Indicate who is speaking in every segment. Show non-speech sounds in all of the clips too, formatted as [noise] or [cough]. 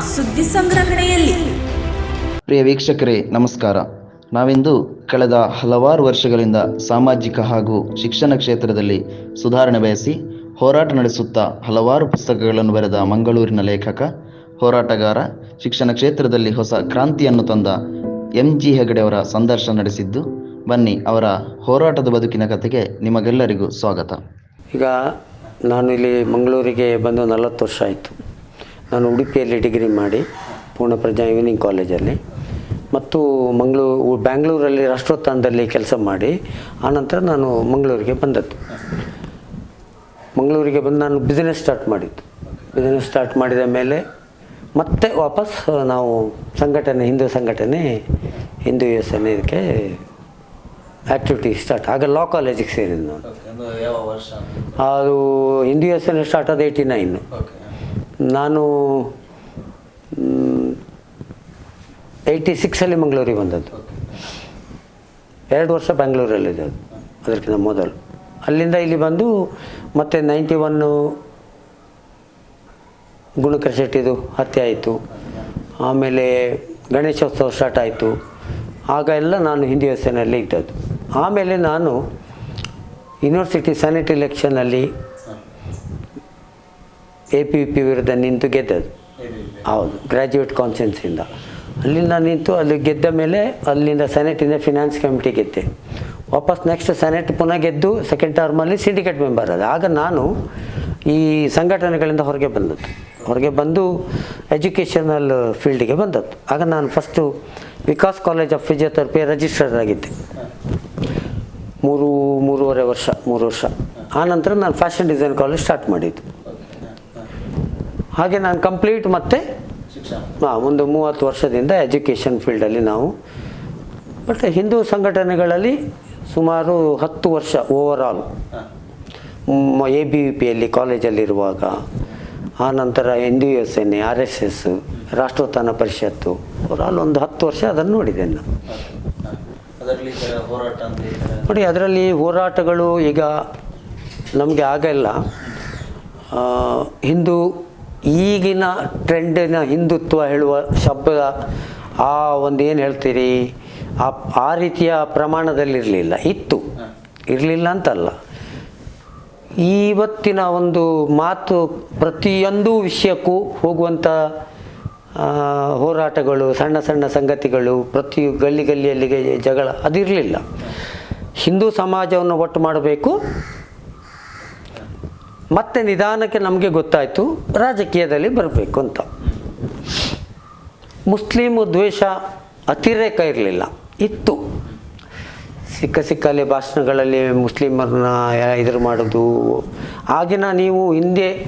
Speaker 1: ಸುದ್ದಿ ಸಂಗ್ರಹಣೆಯಲ್ಲಿ.
Speaker 2: ಪ್ರಿಯ ವೀಕ್ಷಕರೇ ನಮಸ್ಕಾರ. ನಾವಿಂದು ಕಳೆದ ಹಲವಾರು ವರ್ಷಗಳಿಂದ ಸಾಮಾಜಿಕ ಹಾಗೂ ಶಿಕ್ಷಣ ಕ್ಷೇತ್ರದಲ್ಲಿ ಸುಧಾರಣೆ ಬಯಸಿ ಹೋರಾಟ ನಡೆಸುತ್ತಾ ಹಲವಾರು ಪುಸ್ತಕಗಳನ್ನು ಬರೆದ ಮಂಗಳೂರಿನ ಲೇಖಕ ಹೋರಾಟಗಾರ ಶಿಕ್ಷಣ ಕ್ಷೇತ್ರದಲ್ಲಿ ಹೊಸ ಕ್ರಾಂತಿಯನ್ನು ತಂದ ಎಂ. ಜಿ. ಹೆಗಡೆ ಅವರ ಸಂದರ್ಶನ ನಡೆಸಿದ್ದು ಬನ್ನಿ ಅವರ ಹೋರಾಟದ ಬದುಕಿನ ಕಥೆಗೆ ನಿಮಗೆಲ್ಲರಿಗೂ ಸ್ವಾಗತ.
Speaker 3: ಈಗ ನಾನು ಇಲ್ಲಿ ಮಂಗಳೂರಿಗೆ ಬಂದು ನಲವತ್ತು ವರ್ಷ ಆಯಿತು. ನಾನು ಉಡುಪಿಯಲ್ಲಿ ಡಿಗ್ರಿ ಮಾಡಿ ಪೂರ್ಣ ಪ್ರಜ್ಞಾ ಈವ್ನಿಂಗ್ ಕಾಲೇಜಲ್ಲಿ ಮತ್ತು ಮಂಗಳೂರು ಬ್ಯಾಂಗ್ಳೂರಲ್ಲಿ ರಾಷ್ಟ್ರೋತ್ಥಾನದಲ್ಲಿ ಕೆಲಸ ಮಾಡಿ ಆನಂತರ ನಾನು ಮಂಗಳೂರಿಗೆ ಬಂದದ್ದು. ಮಂಗಳೂರಿಗೆ ಬಂದು ನಾನು ಬಿಸ್ನೆಸ್ ಸ್ಟಾರ್ಟ್ ಮಾಡಿದ್ದು. ಬಿಸ್ನೆಸ್ ಸ್ಟಾರ್ಟ್ ಮಾಡಿದ ಮೇಲೆ ಮತ್ತೆ ವಾಪಸ್ ನಾವು ಸಂಘಟನೆ ಹಿಂದೂ ಸಂಘಟನೆ ಹಿಂದೂ ಎನ್ ಇದಕ್ಕೆ ಆ್ಯಕ್ಟಿವಿಟಿ ಸ್ಟಾರ್ಟ್ ಆಗ ಲಾ ಕಾಲೇಜಿಗೆ ಸೇರಿದ್ದು ನಾನು. ಅದು ಹಿಂದೂ ಎನ್ ಸ್ಟಾರ್ಟ್ ಆದ ಏಯ್ಟಿ ನೈನು ನಾನು ಏಯ್ಟಿ ಸಿಕ್ಸಲ್ಲಿ ಮಂಗಳೂರಿಗೆ ಬಂದದ್ದು. ಎರಡು ವರ್ಷ ಬ್ಯಾಂಗ್ಳೂರಲ್ಲಿದ್ದು ಅದಕ್ಕಿಂತ ಮೊದಲು. ಅಲ್ಲಿಂದ ಇಲ್ಲಿ ಬಂದು ಮತ್ತೆ ನೈಂಟಿ ಒನ್ನು ಗುಣಕರ ಶೆಟ್ಟಿದು ಹತ್ಯೆ ಆಯಿತು. ಆಮೇಲೆ ಗಣೇಶೋತ್ಸವ ಸ್ಟಾರ್ಟ್ ಆಯಿತು. ಆಗ ಎಲ್ಲ ನಾನು ಹಿಂದಿ ವ್ಯವಸ್ಥೆಯಲ್ಲಿ ಇದ್ದದ್ದು. ಆಮೇಲೆ ನಾನು ಯೂನಿವರ್ಸಿಟಿ ಸೆನೆಟ್ ಇಲೆಕ್ಷನಲ್ಲಿ ಎ ಪಿ ಪಿ ವಿರುದ್ಧ ನಿಂತು ಗೆದ್ದದ್ದು. ಹೌದು ಗ್ರ್ಯಾಜುಯೇಟ್ ಕಾನ್ಫರೆನ್ಸಿಂದ ಅಲ್ಲಿಂದ ನಿಂತು ಅಲ್ಲಿ ಗೆದ್ದ ಮೇಲೆ ಅಲ್ಲಿಂದ ಸೆನೆಟಿಂದ ಫಿನಾನ್ಸ್ ಕಮಿಟಿ ಗೆದ್ದೆ. ವಾಪಸ್ ನೆಕ್ಸ್ಟ್ ಸೆನೆಟ್ ಪುನಃ ಗೆದ್ದು ಸೆಕೆಂಡ್ ಟರ್ಮಲ್ಲಿ ಸಿಂಡಿಕೇಟ್ ಮೆಂಬರ್ ಅದು ಆಗ ನಾನು ಈ ಸಂಘಟನೆಗಳಿಂದ ಹೊರಗೆ ಬಂದದ್ದು. ಹೊರಗೆ ಬಂದು ಎಜುಕೇಷನಲ್ ಫೀಲ್ಡಿಗೆ ಬಂದದ್ದು. ಆಗ ನಾನು first Vikas college of physiotherapy register ಆಗಿದ್ದೆ. ಮೂರು ಮೂರುವರೆ ವರ್ಷ ಮೂರು ವರ್ಷ. ಆನಂತರ ನಾನು ಫ್ಯಾಷನ್ ಡಿಸೈನ್ ಕಾಲೇಜ್ ಸ್ಟಾರ್ಟ್ ಮಾಡಿದ್ದು. ಹಾಗೆ ನಾನು ಕಂಪ್ಲೀಟ್ ಮತ್ತೆ ಹಾಂ ಒಂದು ಮೂವತ್ತು ವರ್ಷದಿಂದ ಎಜುಕೇಷನ್ ಫೀಲ್ಡಲ್ಲಿ ನಾವು. ಬಟ್ ಹಿಂದೂ ಸಂಘಟನೆಗಳಲ್ಲಿ ಸುಮಾರು ಹತ್ತು ವರ್ಷ ಓವರಾಲ್ ಎ ಬಿ ವಿ ಪಿಯಲ್ಲಿ ಕಾಲೇಜಲ್ಲಿರುವಾಗ ಆನಂತರ N D S N A R S S Rashtrotthana Parishat over all ಒಂದು ಹತ್ತು ವರ್ಷ ಅದನ್ನು ನೋಡಿದ್ದೇನೆ ನಾನು. ನೋಡಿ ಅದರಲ್ಲಿ ಹೋರಾಟಗಳು ಈಗ ನಮಗೆ ಆಗಲ್ಲ. ಹಿಂದೂ ಈಗಿನ ಟ್ರೆಂಡಿನ ಹಿಂದುತ್ವ ಹೇಳುವ ಶಬ್ದ ಆ ಒಂದು ಏನು ಹೇಳ್ತೀರಿ? ಆ ಆ ರೀತಿಯ ಪ್ರಮಾಣದಲ್ಲಿರಲಿಲ್ಲ. ಇತ್ತು. ಇರಲಿಲ್ಲ ಅಂತಲ್ಲ. ಇವತ್ತಿನ ಒಂದು ಮಾತು ಪ್ರತಿಯೊಂದು ವಿಷಯಕ್ಕೂ ಹೋಗುವಂಥ ಹೋರಾಟಗಳು, ಸಣ್ಣ ಸಣ್ಣ ಸಂಗತಿಗಳು, ಪ್ರತಿ ಗಲ್ಲಿ ಗಲ್ಲಿಯಲ್ಲಿಗೆ ಜಗಳ, ಅದಿರಲಿಲ್ಲ. ಹಿಂದೂ ಸಮಾಜವನ್ನು ಒಟ್ಟು ಮಾಡಬೇಕು. ಮತ್ತೆ ನಿಧಾನಕ್ಕೆ ನಮಗೆ ಗೊತ್ತಾಯಿತು ರಾಜಕೀಯದಲ್ಲಿ ಬರಬೇಕು ಅಂತ. ಮುಸ್ಲಿಮ್ ದ್ವೇಷ ಅತಿರೇಕ ಇರಲಿಲ್ಲ. ಇತ್ತು. ಸಿಕ್ಕ ಸಿಕ್ಕಲ್ಲಿ ಭಾಷಣಗಳಲ್ಲಿ ಮುಸ್ಲಿಮರನ್ನ ಇದ್ರ ಮಾಡೋದು. ಆಗಿನ ನೀವು ಹಿಂದೆ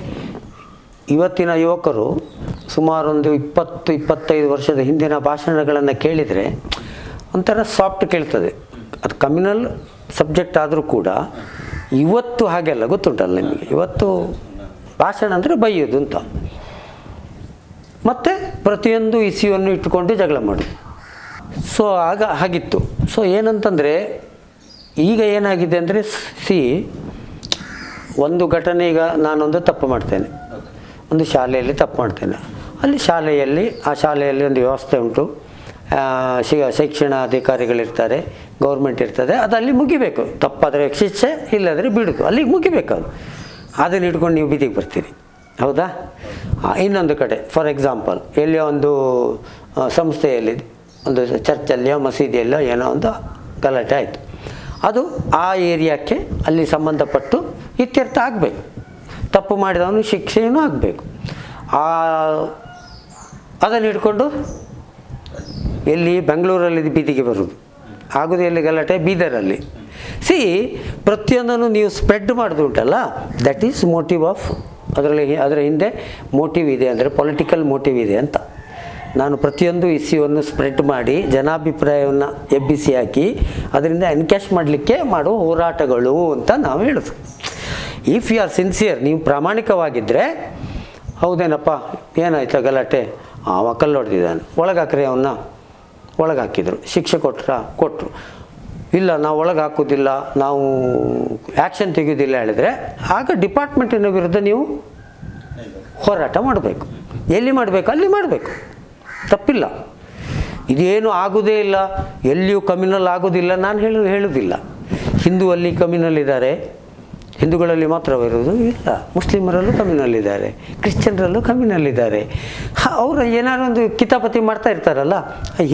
Speaker 3: ಇವತ್ತಿನ ಯುವಕರು ಸುಮಾರು ಒಂದು ಇಪ್ಪತ್ತು, ಇಪ್ಪತ್ತೈದು ವರ್ಷದ ಹಿಂದಿನ ಭಾಷಣಗಳನ್ನು ಕೇಳಿದರೆ ಒಂಥರ ಸಾಫ್ಟ್ ಕೇಳ್ತದೆ. ಅದು ಕಮ್ಯುನಲ್ ಸಬ್ಜೆಕ್ಟ್ ಆದರೂ ಕೂಡ ಇವತ್ತು ಹಾಗೆಲ್ಲ ಗೊತ್ತುಂಟಲ್ಲ ನಿಮಗೆ? ಇವತ್ತು ಭಾಷಣ ಅಂದರೆ ಬೈಯೋದು ಅಂತ. ಮತ್ತು ಪ್ರತಿಯೊಂದು ಇಸಿಯನ್ನು ಇಟ್ಟುಕೊಂಡು ಜಗಳ ಮಾಡೋದು. ಸೊ ಆಗ ಹಾಗಿತ್ತು. ಸೊ ಏನಂತಂದರೆ, ಈಗ ಏನಾಗಿದೆ ಅಂದರೆ, ಸಿ, ಒಂದು ಘಟನೆ ಈಗ ನಾನೊಂದು ತಪ್ಪು ಮಾಡ್ತೇನೆ. ಒಂದು ಶಾಲೆಯಲ್ಲಿ ತಪ್ಪು ಮಾಡ್ತೇನೆ. ಅಲ್ಲಿ ಶಾಲೆಯಲ್ಲಿ, ಆ ಶಾಲೆಯಲ್ಲಿ ಒಂದು ವ್ಯವಸ್ಥೆ ಉಂಟು. ಶಿ ಶಿಕ್ಷಣ ಅಧಿಕಾರಿಗಳಿರ್ತಾರೆ ಗೌರ್ಮೆಂಟ್ ಇರ್ತದೆ ಅದು ಅಲ್ಲಿ ಮುಗಿಬೇಕು. ತಪ್ಪಾದರೆ ಶಿಕ್ಷೆ, ಇಲ್ಲದ್ರೆ ಬಿಡುಕು ಅಲ್ಲಿಗೆ ಮುಗಿಬೇಕು ಅದು. ಅದನ್ನು ಇಟ್ಕೊಂಡು ನೀವು ಬೀದಿಗೆ ಬರ್ತೀರಿ. ಹೌದಾ? ಇನ್ನೊಂದು ಕಡೆ ಫಾರ್ ಎಕ್ಸಾಂಪಲ್ ಎಲ್ಲಿಯೋ ಒಂದು ಸಂಸ್ಥೆಯಲ್ಲಿ ಒಂದು ಚರ್ಚಲ್ಲಿಯೋ ಮಸೀದಿಯಲ್ಲೋ ಏನೋ ಒಂದು ಗಲಾಟೆ ಆಯಿತು. ಅದು ಆ ಏರಿಯಾಕ್ಕೆ ಅಲ್ಲಿ ಸಂಬಂಧಪಟ್ಟು ಇತ್ಯರ್ಥ ಆಗಬೇಕು. ತಪ್ಪು ಮಾಡಿದವನು ಶಿಕ್ಷೆಯೂ ಆಗಬೇಕು. ಆ, ಅದನ್ನು ಹಿಡ್ಕೊಂಡು ಎಲ್ಲಿ ಬೆಂಗಳೂರಲ್ಲಿ ಬೀದಿಗೆ ಬರೋದು. ಆಗೋದು ಎಲ್ಲಿ ಗಲಾಟೆ? ಬೀದರಲ್ಲಿ. ಸಿ ಪ್ರತಿಯೊಂದನ್ನು ನೀವು ಸ್ಪ್ರೆಡ್ ಮಾಡೋದು ಉಂಟಲ್ಲ? ದಟ್ ಈಸ್ ಮೋಟಿವ್ ಆಫ್ ಅದರಲ್ಲಿ ಅದರ ಹಿಂದೆ ಮೋಟಿವ್ ಇದೆ ಅಂದರೆ ಪೊಲಿಟಿಕಲ್ ಮೋಟಿವ್ ಇದೆ ಅಂತ. ನಾನು ಪ್ರತಿಯೊಂದು ಇಸ್ಯೂವನ್ನು ಸ್ಪ್ರೆಡ್ ಮಾಡಿ ಜನಾಭಿಪ್ರಾಯವನ್ನು ಎಬ್ಬಿಸಿ ಹಾಕಿ ಅದರಿಂದ ಎನ್ಕ್ಯಾಶ್ ಮಾಡಲಿಕ್ಕೆ ಮಾಡುವ ಹೋರಾಟಗಳು ಅಂತ ನಾವು ಹೇಳೋದು. ಇಫ್ ಯು ಆರ್ ಸಿನ್ಸಿಯರ್ ನೀವು ಪ್ರಾಮಾಣಿಕವಾಗಿದ್ದರೆ ಹೌದೇನಪ್ಪ? ಏನಾಯ್ತು ಗಲಾಟೆ? ಆ ಕಲ್ಲು ಹೊಡೆದಿದ್ದಾನೆ ಒಳಗೆ ಅವನ್ನ ಒಳಗೆ ಶಿಕ್ಷೆ ಕೊಟ್ರ ಕೊಟ್ಟರು ಇಲ್ಲ, ನಾವು ಒಳಗೆ ಹಾಕೋದಿಲ್ಲ ನಾವು ಆ್ಯಕ್ಷನ್ ತೆಗೆಯೋದಿಲ್ಲ ಹೇಳಿದರೆ ಆಗ ಡಿಪಾರ್ಟ್ಮೆಂಟಿನ ವಿರುದ್ಧ ನೀವು ಹೋರಾಟ ಮಾಡಬೇಕು. ಎಲ್ಲಿ ಮಾಡಬೇಕು? ಅಲ್ಲಿ ಮಾಡಬೇಕು. ತಪ್ಪಿಲ್ಲ. ಇದೇನು ಆಗೋದೇ ಇಲ್ಲ. ಎಲ್ಲಿಯೂ ಕಮ್ಯುನಲ್ ಆಗೋದಿಲ್ಲ. ನಾನು ಹೇಳು, ಹೇಳೋದಿಲ್ಲ. ಹಿಂದೂ ಅಲ್ಲಿ ಕಮ್ಯುನಲ್ ಇದ್ದಾರೆ. ಹಿಂದೂಗಳಲ್ಲಿ ಮಾತ್ರವಿರುವುದು ಇಲ್ಲ. ಮುಸ್ಲಿಮರಲ್ಲೂ ಕಮ್ಮಿನಲ್ಲಿದ್ದಾರೆ ಕ್ರಿಶ್ಚಿಯನ್ರಲ್ಲೂ ಕಮ್ಮಿನಲ್ಲಿದ್ದಾರೆ ಅವರು ಏನಾದ್ರು ಒಂದು ಕಿತಾಪತಿ ಮಾಡ್ತಾ ಇರ್ತಾರಲ್ಲ,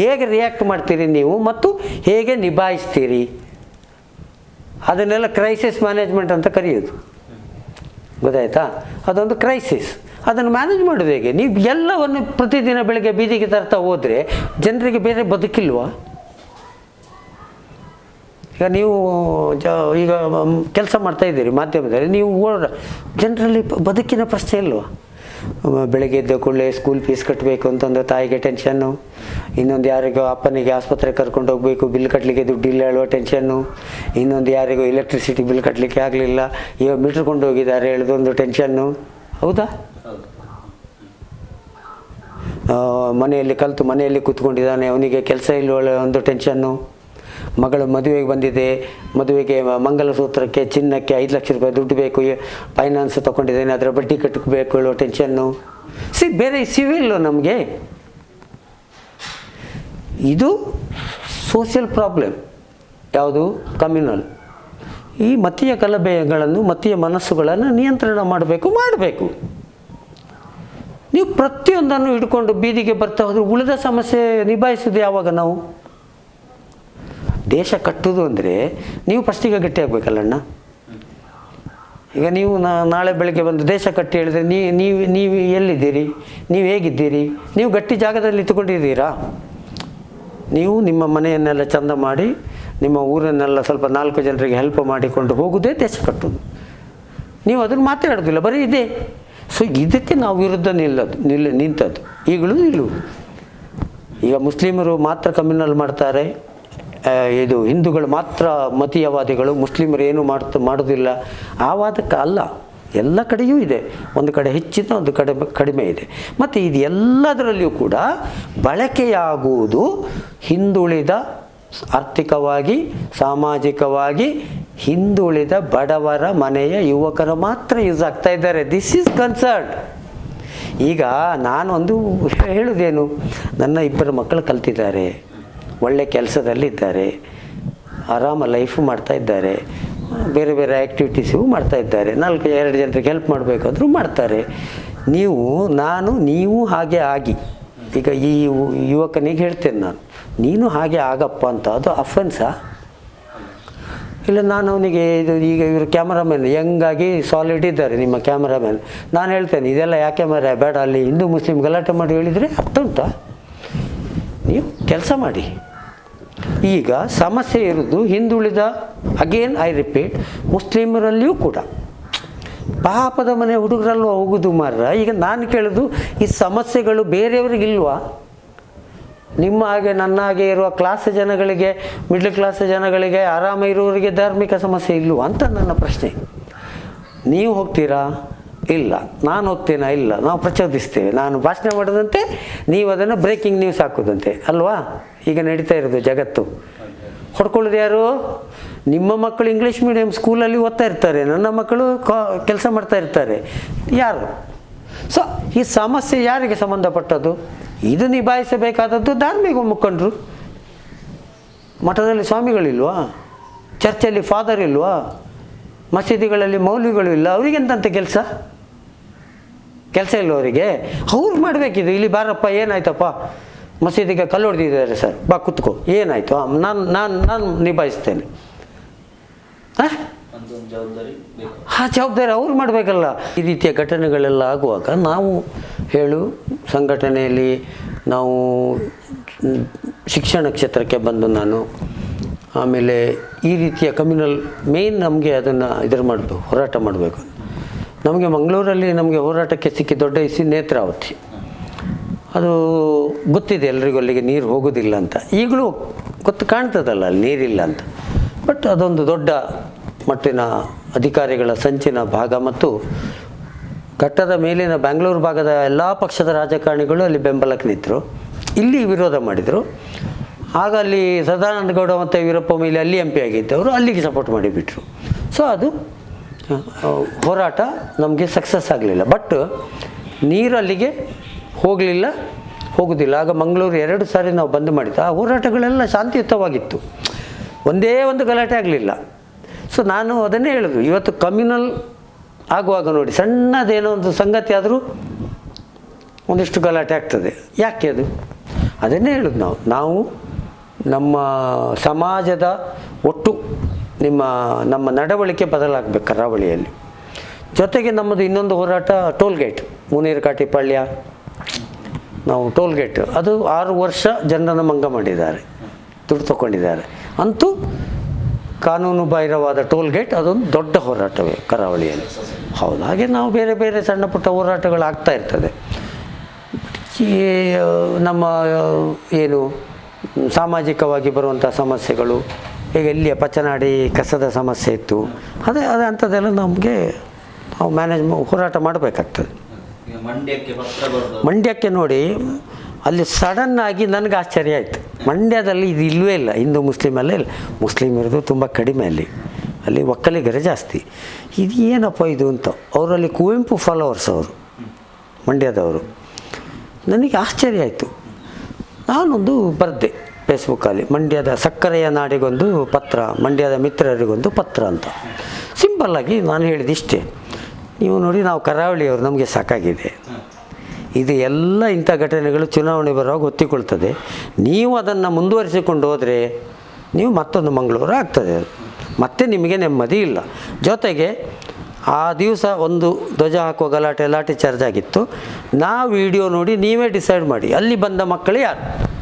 Speaker 3: ಹೇಗೆ ರಿಯಾಕ್ಟ್ ಮಾಡ್ತೀರಿ ನೀವು ಮತ್ತು ಹೇಗೆ ನಿಭಾಯಿಸ್ತೀರಿ? ಅದನ್ನೆಲ್ಲ ಕ್ರೈಸಿಸ್ ಮ್ಯಾನೇಜ್ಮೆಂಟ್ ಅಂತ ಕರೆಯೋದು. ಗೊತ್ತಾಯ್ತಾ? ಅದೊಂದು ಕ್ರೈಸಿಸ್ ಅದನ್ನು ಮ್ಯಾನೇಜ್ ಮಾಡೋದು ಹೇಗೆ? ನೀವು ಎಲ್ಲವನ್ನು ಪ್ರತಿದಿನ ಬೆಳಗ್ಗೆ ಬೀದಿಗೆ ತರ್ತಾ ಹೋದರೆ ಜನರಿಗೆ ಬೇರೆ ಬದುಕಿಲ್ವಾ? ಈಗ ನೀವು, ಜ, ಈಗ ಕೆಲಸ ಮಾಡ್ತಾ ಇದ್ದೀರಿ ಮಾಧ್ಯಮದಲ್ಲಿ, ನೀವು ಓಡ, ಜನರಲ್ಲಿ ಬದುಕಿನ ಪ್ರಶ್ನೆ ಇಲ್ವಾ? ಬೆಳಗ್ಗೆ ಎದ್ದ ಕೂಡಲೇ ಸ್ಕೂಲ್ ಫೀಸ್ ಕಟ್ಟಬೇಕು ಅಂತಂದ್ರೆ ತಾಯಿಗೆ ಟೆನ್ಷನ್ನು ಇನ್ನೊಂದು ಯಾರಿಗೋ ಅಪ್ಪನಿಗೆ ಆಸ್ಪತ್ರೆಗೆ ಕರ್ಕೊಂಡು ಹೋಗಬೇಕು ಬಿಲ್ ಕಟ್ಟಲಿಕ್ಕೆ ದುಡ್ಡಿಲ್ಲ ಹೇಳುವ ಟೆನ್ಷನ್ನು ಇನ್ನೊಂದು ಯಾರಿಗೋ ಎಲೆಕ್ಟ್ರಿಸಿಟಿ ಬಿಲ್ ಕಟ್ಟಲಿಕ್ಕೆ ಆಗಲಿಲ್ಲ. ಇವಾಗ ಮೀಟ್ರ್ ಕೊಂಡು ಹೋಗಿದ್ದಾರೆ ಹೇಳೋದೊಂದು ಟೆನ್ಷನ್ನು ಹೌದಾ? ಮನೆಯಲ್ಲಿ ಕಲಿತು ಮನೆಯಲ್ಲಿ ಕೂತ್ಕೊಂಡಿದ್ದಾನೆ, ಅವನಿಗೆ ಕೆಲಸ ಇಲ್ಲ ಒಂದು ಟೆನ್ಷನ್ನು ಮಗಳು ಮದುವೆಗೆ ಬಂದಿದೆ. ಮದುವೆಗೆ ಮಂಗಲಸೂತ್ರಕ್ಕೆ ಚಿನ್ನಕ್ಕೆ ಐದು ಲಕ್ಷ ರೂಪಾಯಿ ದುಡ್ಡು ಬೇಕು. ಫೈನಾನ್ಸ್ ತೊಗೊಂಡಿದ್ದೇನೆ. ಅದರ ಬಡ್ಡಿ ಕಟ್ಟಬೇಕು ಹೇಳೋ ಟೆನ್ಷನ್ನು ಸಿ ಬೇರೆ ಸಿವಿಲ್ ನಮಗೆ. ಇದು ಸೋಷಿಯಲ್ ಪ್ರಾಬ್ಲಮ್ ಯಾವುದು? ಕಮ್ಯುನಲ್ ಈ ಮತೀಯ ಕಲಬೆಗಳನ್ನು, ಮತೀಯ ಮನಸ್ಸುಗಳನ್ನು ನಿಯಂತ್ರಣ ಮಾಡಬೇಕು ಮಾಡಬೇಕು. ನೀವು ಪ್ರತಿಯೊಂದನ್ನು ಹಿಡ್ಕೊಂಡು ಬೀದಿಗೆ ಬರ್ತಾ ಹೋದ್ರೆ ಉಳಿದ ಸಮಸ್ಯೆ ನಿಭಾಯಿಸೋದು ಯಾವಾಗ ನಾವು? ದೇಶ ಕಟ್ಟುವುದು ಅಂದರೆ ನೀವು ಫಸ್ಟಿಗೆ ಗಟ್ಟಿ ಆಗಬೇಕಲ್ಲಣ್ಣ ಈಗ ನೀವು ನಾಳೆ ಬೆಳಗ್ಗೆ ಬಂದು ದೇಶ ಕಟ್ಟಿ ಹೇಳಿದ್ರೆ ನೀ, ನೀವು ನೀವು ಎಲ್ಲಿದ್ದೀರಿ? ನೀವು ಹೇಗಿದ್ದೀರಿ? ನೀವು ಗಟ್ಟಿ ಜಾಗದಲ್ಲಿ ಇಟ್ಟುಕೊಂಡಿದ್ದೀರಾ? ನೀವು ನಿಮ್ಮ ಮನೆಯನ್ನೆಲ್ಲ ಚಂದ ಮಾಡಿ, ನಿಮ್ಮ ಊರನ್ನೆಲ್ಲ ಸ್ವಲ್ಪ ನಾಲ್ಕು ಜನರಿಗೆ ಹೆಲ್ಪ್ ಮಾಡಿಕೊಂಡು ಹೋಗುವುದೇ ದೇಶ ಕಟ್ಟುವುದು ನೀವು ಅದನ್ನು ಮಾತಾಡೋದಿಲ್ಲ, ಬರೀ ಇದೆ. ಸೊ ಇದಕ್ಕೆ ನಾವು ವಿರುದ್ಧ ನಿಲ್ಲದು ನಿಲ್ಲ ನಿಂತದ್ದು. ಈಗಲೂ ನಿಲ್ಲುವುದು ಈಗ ಮುಸ್ಲಿಮರು ಮಾತ್ರ ಕಮ್ಯುನಲ್ ಮಾಡ್ತಾರೆ. ಇದು ಹಿಂದೂಗಳು ಮಾತ್ರ ಮತೀಯವಾದಿಗಳು, ಮುಸ್ಲಿಮರು ಏನು ಮಾಡ್ತ, ಮಾಡೋದಿಲ್ಲ. ಆ ವಾದಕ್ಕೆ ಅಲ್ಲ. ಎಲ್ಲ ಕಡೆಯೂ ಇದೆ. ಒಂದು ಕಡೆ ಹೆಚ್ಚಿನ, ಒಂದು ಕಡೆ ಕಡಿಮೆ ಇದೆ. ಮತ್ತು ಇದು ಎಲ್ಲದರಲ್ಲಿಯೂ ಕೂಡ ಬಳಕೆಯಾಗುವುದು ಹಿಂದುಳಿದ ಆರ್ಥಿಕವಾಗಿ, ಸಾಮಾಜಿಕವಾಗಿ ಹಿಂದುಳಿದ ಬಡವರ ಮನೆಯ ಯುವಕರು ಮಾತ್ರ ಯೂಸ್ ಆಗ್ತಾ ಇದ್ದಾರೆ. ದಿಸ್ ಈಸ್ ಕನ್ಸರ್ನ್ ಈಗ ನಾನೊಂದು ಹೇಳುವುದೇನು ನನ್ನ ಇಬ್ಬರು ಮಕ್ಕಳು ಕಲ್ತಿದ್ದಾರೆ. ಒಳ್ಳೆ ಕೆಲಸದಲ್ಲಿದ್ದಾರೆ, ಆರಾಮ ಲೈಫು ಮಾಡ್ತಾ ಇದ್ದಾರೆ, ಬೇರೆ ಬೇರೆ ಆ್ಯಕ್ಟಿವಿಟೀಸು ಮಾಡ್ತಾ ಇದ್ದಾರೆ, ನಾಲ್ಕು, ಎರಡು ಜನರಿಗೆ ಹೆಲ್ಪ್ ಮಾಡಬೇಕಾದ್ರೂ ಮಾಡ್ತಾರೆ. ನೀವು, ನಾನು, ನೀವು ಹಾಗೆ ಆಗಿ, ಈಗ ಈ ಯುವಕನಿಗೆ ಹೇಳ್ತೇನೆ ನಾನು, ನೀನು ಹಾಗೆ ಆಗಪ್ಪ ಅಂತ ಅದು ಅಫೆನ್ಸಾ ಇಲ್ಲ, ನಾನು ಅವನಿಗೆ ಇದು ಈಗ ಇವರು ಕ್ಯಾಮರಾಮ್ಯಾನ್ ಯಂಗಾಗಿ ಸಾಲಿಡ್ ಇದ್ದಾರೆ ನಿಮ್ಮ ಕ್ಯಾಮರಾಮ್ಯಾನ್ ನಾನು ಹೇಳ್ತೇನೆ, ಇದೆಲ್ಲ ಯಾಕೆ ಮರ ಬೇಡ, ಅಲ್ಲಿ ಹಿಂದೂ, ಮುಸ್ಲಿಂ ಗಲಾಟೆ ಮಾಡಿ ಹೇಳಿದರೆ ಅರ್ಥ ಉಂಟಾ? ನೀವು ಕೆಲಸ ಮಾಡಿ. ಈಗ ಸಮಸ್ಯೆ ಇರೋದು ಹಿಂದುಳಿದ ಅಗೇನ್ ಐ ರಿಪೀಟ್ ಮುಸ್ಲಿಮರಲ್ಲಿಯೂ ಕೂಡ. ಪಾಪದ ಮನೆ ಹುಡುಗರಲ್ಲೂ ಹೋಗುದು ಮಾರ್ರ. ಈಗ ನಾನು ಕೇಳೋದು, ಈ ಸಮಸ್ಯೆಗಳು ಬೇರೆಯವರಿಗಿಲ್ವಾ ನಿಮ್ಮ ಹಾಗೆ, ನನ್ನ ಹಾಗೆ ಇರುವ ಕ್ಲಾಸ್ ಜನಗಳಿಗೆ ಮಿಡ್ಲ್ ಕ್ಲಾಸ್ ಜನಗಳಿಗೆ ಆರಾಮ ಇರುವವರಿಗೆ ಧಾರ್ಮಿಕ ಸಮಸ್ಯೆ ಇಲ್ಲ ಅಂತ ನನ್ನ ಪ್ರಶ್ನೆ. ನೀವು ಹೋಗ್ತೀರಾ? ಇಲ್ಲ. ನಾನು ಹೋಗ್ತೇನೆ? ಇಲ್ಲ. ನಾವು ಪ್ರಚೋದಿಸ್ತೇವೆ. ನಾನು ಭಾಷಣ ಮಾಡೋದಂತೆ, ನೀವು ಅದನ್ನು ಬ್ರೇಕಿಂಗ್ ನ್ಯೂಸ್ ಹಾಕೋದಂತೆ. ಅಲ್ವಾ? ಈಗ ನಡೀತಾ ಇರೋದು ಜಗತ್ತು. ಹೊಡ್ಕೊಳ್ಳೋದು ಯಾರು? ನಿಮ್ಮ ಮಕ್ಕಳು ಇಂಗ್ಲೀಷ್ ಮೀಡಿಯಂ ಸ್ಕೂಲಲ್ಲಿ ಓದ್ತಾ ಇರ್ತಾರೆ. ನನ್ನ ಮಕ್ಕಳು ಕೆಲಸ ಮಾಡ್ತಾ ಇರ್ತಾರೆ. ಯಾರು? ಸೊ, ಈ ಸಮಸ್ಯೆ ಯಾರಿಗೆ ಸಂಬಂಧಪಟ್ಟದ್ದು? ಇದು ನಿಭಾಯಿಸಬೇಕಾದದ್ದು ಧಾರ್ಮಿಕ ಮುಖಂಡರು. ಮಠದಲ್ಲಿ ಸ್ವಾಮಿಗಳಿಲ್ವಾ? ಚರ್ಚಲ್ಲಿ ಫಾದರ್ ಇಲ್ವಾ? ಮಸೀದಿಗಳಲ್ಲಿ ಮೌಲ್ಯಗಳು ಇಲ್ಲ. ಅವರಿಗೆಂತಂತೆ ಕೆಲಸ? ಕೆಲಸ ಇಲ್ಲ ಅವರಿಗೆ. ಅವ್ರು ಮಾಡಬೇಕಿದು. ಇಲ್ಲಿ ಬಾರಪ್ಪ, ಏನಾಯ್ತಪ್ಪ? ಮಸೀದಿಗೆ ಕಲ್ಲು ಹೊಡೆದಿದ್ದಾರೆ ಸರ್. ಬಾ ಕುತ್ಕೋ. ಏನಾಯ್ತು? ನಾನು ನಾನು ನಾನು ನಿಭಾಯಿಸ್ತೇನೆ. ಹಾಂ? ಆ ಜವಾಬ್ದಾರಿ ಅವ್ರು ಮಾಡಬೇಕಲ್ಲ. ಈ ರೀತಿಯ ಘಟನೆಗಳೆಲ್ಲ ಆಗುವಾಗ ನಾವು ಹೇಳು, ಸಂಘಟನೆಯಲ್ಲಿ ನಾವು ಶಿಕ್ಷಣ ಕ್ಷೇತ್ರಕ್ಕೆ ಬಂದು ನಾನು ಆಮೇಲೆ ಈ ರೀತಿಯ ಕಮ್ಯುನಲ್ ಮೇನ್ ನಮಗೆ ಅದನ್ನು ಇದರ ಮಾಡಬೇಕು, ಹೋರಾಟ ಮಾಡಬೇಕು ನಮಗೆ ಮಂಗಳೂರಲ್ಲಿ ನಮಗೆ ಹೋರಾಟಕ್ಕೆ ಸಿಕ್ಕಿ ದೊಡ್ಡ ಇಸಿ ನೇತ್ರಾವತಿ. ಅದು ಗೊತ್ತಿದೆ ಎಲ್ರಿಗೂ ಅಲ್ಲಿಗೆ ನೀರು ಹೋಗೋದಿಲ್ಲ ಅಂತ. ಈಗಲೂ ಗೊತ್ತು ಕಾಣ್ತದಲ್ಲ, ಅಲ್ಲಿ ನೀರಿಲ್ಲ ಅಂತ. ಬಟ್ ಅದೊಂದು ದೊಡ್ಡ ಮಟ್ಟಿನ ಅಧಿಕಾರಿಗಳ ಸಂಚಿನ ಭಾಗ ಮತ್ತು ಘಟ್ಟದ ಮೇಲಿನ ಬೆಂಗಳೂರು ಭಾಗದ ಎಲ್ಲ ಪಕ್ಷದ ರಾಜಕಾರಣಿಗಳು ಅಲ್ಲಿ ಬೆಂಬಲಕ್ಕೆ ನಿಂತರು. ಇಲ್ಲಿ ವಿರೋಧ ಮಾಡಿದರು. ಆಗ ಅಲ್ಲಿ ಸದಾನಂದ ಗೌಡ ಮತ್ತು ವೀರಪ್ಪ ಮೊಯ್ಲಿ ಅಲ್ಲಿ ಎಂ ಪಿ ಆಗಿದ್ದವರು ಅಲ್ಲಿಗೆ ಸಪೋರ್ಟ್ ಮಾಡಿಬಿಟ್ರು. ಸೊ ಅದು ಹೋರಾಟ ನಮಗೆ ಸಕ್ಸಸ್ ಆಗಲಿಲ್ಲ. ಬಟ್ ನೀರು ಅಲ್ಲಿಗೆ ಹೋಗಲಿಲ್ಲ, ಹೋಗೋದಿಲ್ಲ. ಆಗ ಮಂಗಳೂರು ಎರಡು ಸಾರಿ ನಾವು ಬಂದ್ ಮಾಡಿದ್ದು. ಆ ಹೋರಾಟಗಳೆಲ್ಲ ಶಾಂತಿಯುತವಾಗಿತ್ತು. ಒಂದೇ ಒಂದು ಗಲಾಟೆ ಆಗಲಿಲ್ಲ. ಸೊ ನಾನು ಅದನ್ನೇ ಹೇಳೋದು ಇವತ್ತು ಕಮ್ಯುನಲ್ ಆಗುವಾಗ ನೋಡಿ, ಸಣ್ಣದೇನೋ ಒಂದು ಸಂಗತಿ ಆದರೂ ಒಂದಿಷ್ಟು ಗಲಾಟೆ ಆಗ್ತದೆ. ಯಾಕೆ ಅದು? ಅದನ್ನೇ ಹೇಳೋದು ನಾವು. ನಾವು ನಮ್ಮ ಸಮಾಜದ ಒಟ್ಟು ನಿಮ್ಮ, ನಮ್ಮ ನಡವಳಿಕೆ ಬದಲಾಗಬೇಕು ಕರಾವಳಿಯಲ್ಲಿ. ಜೊತೆಗೆ ನಮ್ಮದು ಇನ್ನೊಂದು ಹೋರಾಟ ಟೋಲ್ ಗೇಟ್ ಮುನೀರ್ಕಾಟಿ ನಾವು ಟೋಲ್ ಗೇಟ್ ಅದು ಆರು ವರ್ಷ ಜನರನ್ನು ಮಂಗ ಮಾಡಿದ್ದಾರೆ, ದುಡ್ಡು ತಗೊಂಡಿದ್ದಾರೆ ಅಂತೂ ಕಾನೂನು ಬಾಹಿರವಾದ ಟೋಲ್ ಗೇಟ್ ಅದೊಂದು ದೊಡ್ಡ ಹೋರಾಟವೇ ಕರಾವಳಿಯಲ್ಲಿ. ಹೌದು, ಹಾಗೆ ನಾವು ಬೇರೆ ಬೇರೆ ಸಣ್ಣ ಪುಟ್ಟ ಹೋರಾಟಗಳು ಆಗ್ತಾ ಇರ್ತದೆ ನಮ್ಮ ಏನು ಸಾಮಾಜಿಕವಾಗಿ ಬರುವಂಥ ಸಮಸ್ಯೆಗಳು, ಈಗ ಇಲ್ಲಿಯ ಪಚನಾಡಿ ಕಸದ ಸಮಸ್ಯೆ ಇತ್ತು, ಅದೇ ಅದೇ ಅಂಥದ್ದೆಲ್ಲ ನಮಗೆ ನಾವು ಮ್ಯಾನೇಜ್ ಹೋರಾಟ ಮಾಡಬೇಕಾಗ್ತದೆ.
Speaker 4: ಮಂಡ್ಯಕ್ಕೆ
Speaker 3: ನೋಡಿ, ಅಲ್ಲಿ ಸಡನ್ ಆಗಿ ನನಗೆ ಆಶ್ಚರ್ಯ ಆಯಿತು. ಮಂಡ್ಯದಲ್ಲಿ ಇದು ಇಲ್ಲವೇ ಇಲ್ಲ. ಹಿಂದೂ ಮುಸ್ಲಿಮ್ ಅಲ್ಲೇ ಇಲ್ಲ. ಮುಸ್ಲಿಮ್ ಇರೋದು ತುಂಬ ಕಡಿಮೆ ಅಲ್ಲಿ. ಅಲ್ಲಿ ಒಕ್ಕಲಿಗರ ಜಾಸ್ತಿ. ಇದು ಏನಪ್ಪ ಇದು ಅಂತ. ಅವರಲ್ಲಿ ಕುವೆಂಪು ಫಾಲೋವರ್ಸ್ ಅವರು, ಮಂಡ್ಯದವರು. ನನಗೆ ಆಶ್ಚರ್ಯ ಆಯಿತು. ನಾನೊಂದು ಬರೆದೆ ಫೇಸ್ಬುಕ್ಕಲ್ಲಿ ಮಂಡ್ಯದ ಸಕ್ಕರೆಯ ನಾಡಿಗೊಂದು ಪತ್ರ, ಮಂಡ್ಯದ ಮಿತ್ರರಿಗೊಂದು ಪತ್ರ ಅಂತ. ಸಿಂಪಲ್ಲಾಗಿ ನಾನು ಹೇಳಿದ ಇಷ್ಟೇ. ನೀವು ನೋಡಿ ನಾವು ಕರಾವಳಿಯವರು ನಮಗೆ ಸಾಕಾಗಿದೆ. ಇದು ಎಲ್ಲ ಇಂಥ ಘಟನೆಗಳು ಚುನಾವಣೆ ಬರುವಾಗ ಒತ್ತಿಕೊಳ್ತದೆ ನೀವು ಅದನ್ನು ಮುಂದುವರಿಸಿಕೊಂಡು ಹೋದರೆ ನೀವು ಮತ್ತೊಂದು ಮಂಗಳೂರು ಆಗ್ತದೆ. ಮತ್ತೆ ನಿಮಗೆ ನೆಮ್ಮದಿ ಇಲ್ಲ. ಜೊತೆಗೆ ಆ ದಿವಸ ಒಂದು ಧ್ವಜ ಹಾಕುವ ಗಲಾಟೆ ಲಾಟೆ ಚಾರ್ಜ್ ಆಗಿತ್ತು. ನಾ ವಿಡಿಯೋ ನೋಡಿ ನೀವೇ ಡಿಸೈಡ್ ಮಾಡಿ. ಅಲ್ಲಿ ಬಂದ ಮಕ್ಕಳು ಯಾರು?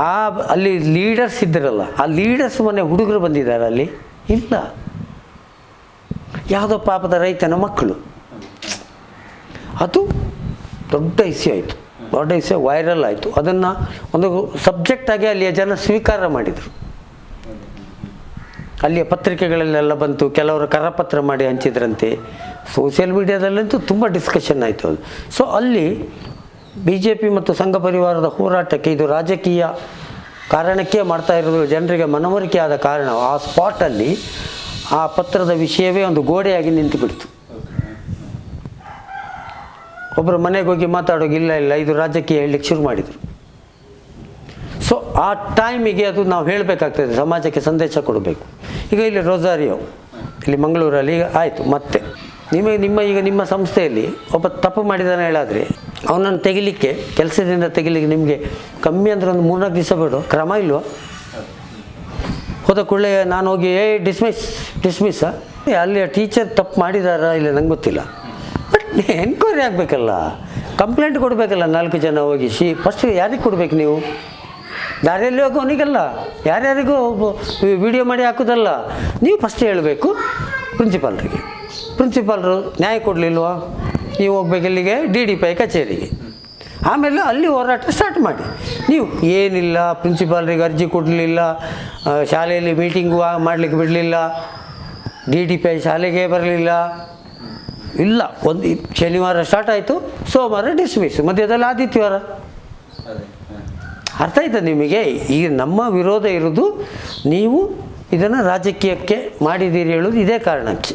Speaker 3: ಆ ಅಲ್ಲಿ ಲೀಡರ್ಸ್ ಇದ್ದರಲ್ಲ ಆ ಲೀಡರ್ಸ್ ಮನೆ ಹುಡುಗರು ಬಂದಿದ್ದಾರೆ ಅಲ್ಲಿ? ಇಲ್ಲ. ಯಾವುದೋ ಪಾಪದ ರೈತನ ಮಕ್ಕಳು. ಅದು ದೊಡ್ಡ ಇಸ್ಯೂ ಆಯಿತು. ದೊಡ್ಡ ಇಸ್ಯೂ ವೈರಲ್ ಆಯಿತು. ಅದನ್ನು ಒಂದು ಸಬ್ಜೆಕ್ಟಾಗಿ ಅಲ್ಲಿಯ ಜನ ಸ್ವೀಕಾರ ಮಾಡಿದರು. ಅಲ್ಲಿಯ ಪತ್ರಿಕೆಗಳಲ್ಲೆಲ್ಲ ಬಂತು. ಕೆಲವರು ಕರಪತ್ರ ಮಾಡಿ ಹಂಚಿದ್ರಂತೆ. ಸೋಷಿಯಲ್ ಮೀಡಿಯಾದಲ್ಲಂತೂ ತುಂಬ ಡಿಸ್ಕಷನ್ ಆಯಿತು ಅದು. ಸೊ ಅಲ್ಲಿ ಬಿ ಜೆ ಪಿ ಮತ್ತು ಸಂಘ ಪರಿವಾರದ ಹೋರಾಟಕ್ಕೆ ಇದು ರಾಜಕೀಯ ಕಾರಣಕ್ಕೆ ಮಾಡ್ತಾ ಇರೋದು ಜನರಿಗೆ ಮನವರಿಕೆ ಆದ ಕಾರಣ ಆ ಸ್ಪಾಟಲ್ಲಿ ಆ ಪತ್ರದ ವಿಷಯವೇ ಒಂದು ಗೋಡೆಯಾಗಿ ನಿಂತು ಬಿಡ್ತು ಒಬ್ಬರು ಮನೆಗೆ ಹೋಗಿ ಮಾತಾಡೋಕೆ ಇಲ್ಲ ಇಲ್ಲ, ಇದು ರಾಜಕೀಯ ಹೇಳಲಿಕ್ಕೆ ಶುರು ಮಾಡಿದರು. ಸೊ ಆ ಟೈಮಿಗೆ ಅದು ನಾವು ಹೇಳಬೇಕಾಗ್ತದೆ, ಸಮಾಜಕ್ಕೆ ಸಂದೇಶ ಕೊಡಬೇಕು. ಈಗ ಇಲ್ಲಿ ರೋಜಾರಿಯೋ ಇಲ್ಲಿ ಮಂಗಳೂರಲ್ಲಿ ಈಗ ಆಯಿತು, ಮತ್ತೆ. ನಿಮಗೆ ನಿಮ್ಮ, ಈಗ ನಿಮ್ಮ ಸಂಸ್ಥೆಯಲ್ಲಿ ಒಬ್ಬ ತಪ್ಪು ಮಾಡಿದಾನೆ ಹೇಳಾದರೆ, ಅವನನ್ನು ತೆಗಿಲಿಕ್ಕೆ, ಕೆಲಸದಿಂದ ತೆಗಿಲಿಕ್ಕೆ ನಿಮಗೆ ಕಮ್ಮಿ ಅಂದರೆ ಒಂದು ಮೂರ್ನಾಲ್ಕು ದಿವಸ ಬೇಡ, ಕ್ರಮ ಇಲ್ವಾ? ಹೋದ ಕೂಡಲೇ ನಾನು ಹೋಗಿ ಏ ಡಿಸ್ಮಿಸ್ ಡಿಸ್ಮಿಸ್ ಅಲ್ಲಿ ಟೀಚರ್ ತಪ್ಪು ಮಾಡಿದಾರಾ ಇಲ್ಲ ನಂಗೆ ಗೊತ್ತಿಲ್ಲ. But enquiry ಆಗಬೇಕಲ್ಲ. ಕಂಪ್ಲೇಂಟ್ ಕೊಡಬೇಕಲ್ಲ ನಾಲ್ಕು ಜನ ಹೋಗಿ. ಶಿ ಫಸ್ಟ್ ಯಾರಿಗೆ ಕೊಡ್ಬೇಕು ನೀವು? ದಾರಿಯಲ್ಲಿ ಹೋಗೋನಿಗಲ್ಲ ಯಾರ್ಯಾರಿಗೂ ವಿಡಿಯೋ ಮಾಡಿ ಹಾಕೋದಲ್ಲ. ನೀವು ಫಸ್ಟ್ ಹೇಳಬೇಕು ಪ್ರಿನ್ಸಿಪಾಲ್ರಿಗೆ ಪ್ರಿನ್ಸಿಪಾಲ್ರು ನ್ಯಾಯ ಕೊಡಲಿಲ್ವ? ನೀವು ಹೋಗ್ಬೇಕು ಇಲ್ಲಿಗೆ ಡಿ ಡಿ ಪೈ ಕಚೇರಿಗೆ. ಆಮೇಲೆ ಅಲ್ಲಿ ಹೋರಾಟ ಸ್ಟಾರ್ಟ್ ಮಾಡಿ. ನೀವು ಏನಿಲ್ಲ ಪ್ರಿನ್ಸಿಪಾಲ್ರಿಗೆ ಅರ್ಜಿ ಕೊಡಲಿಲ್ಲ ಶಾಲೆಯಲ್ಲಿ ಮೀಟಿಂಗು ಮಾಡಲಿಕ್ಕೆ ಬಿಡಲಿಲ್ಲ ಡಿ ಡಿ ಪಿ ಶಾಲೆಗೆ ಬರಲಿಲ್ಲ. ಇಲ್ಲ, ಒಂದು ಶನಿವಾರ ಸ್ಟಾರ್ಟ್ ಆಯಿತು, ಸೋಮವಾರ ಡಿಸ್ಮಿಸ್ ಮಧ್ಯದಲ್ಲಿ ಆದಿತ್ಯವಾರ. ಅರ್ಥ ಆಯ್ತಾ ನಿಮಗೆ? ಈಗ ನಮ್ಮ ವಿರೋಧ ಇರೋದು, ನೀವು ಇದನ್ನು ರಾಜಕೀಯಕ್ಕೆ ಮಾಡಿದ್ದೀರಿ ಹೇಳೋದು ಇದೇ ಕಾರಣಕ್ಕೆ.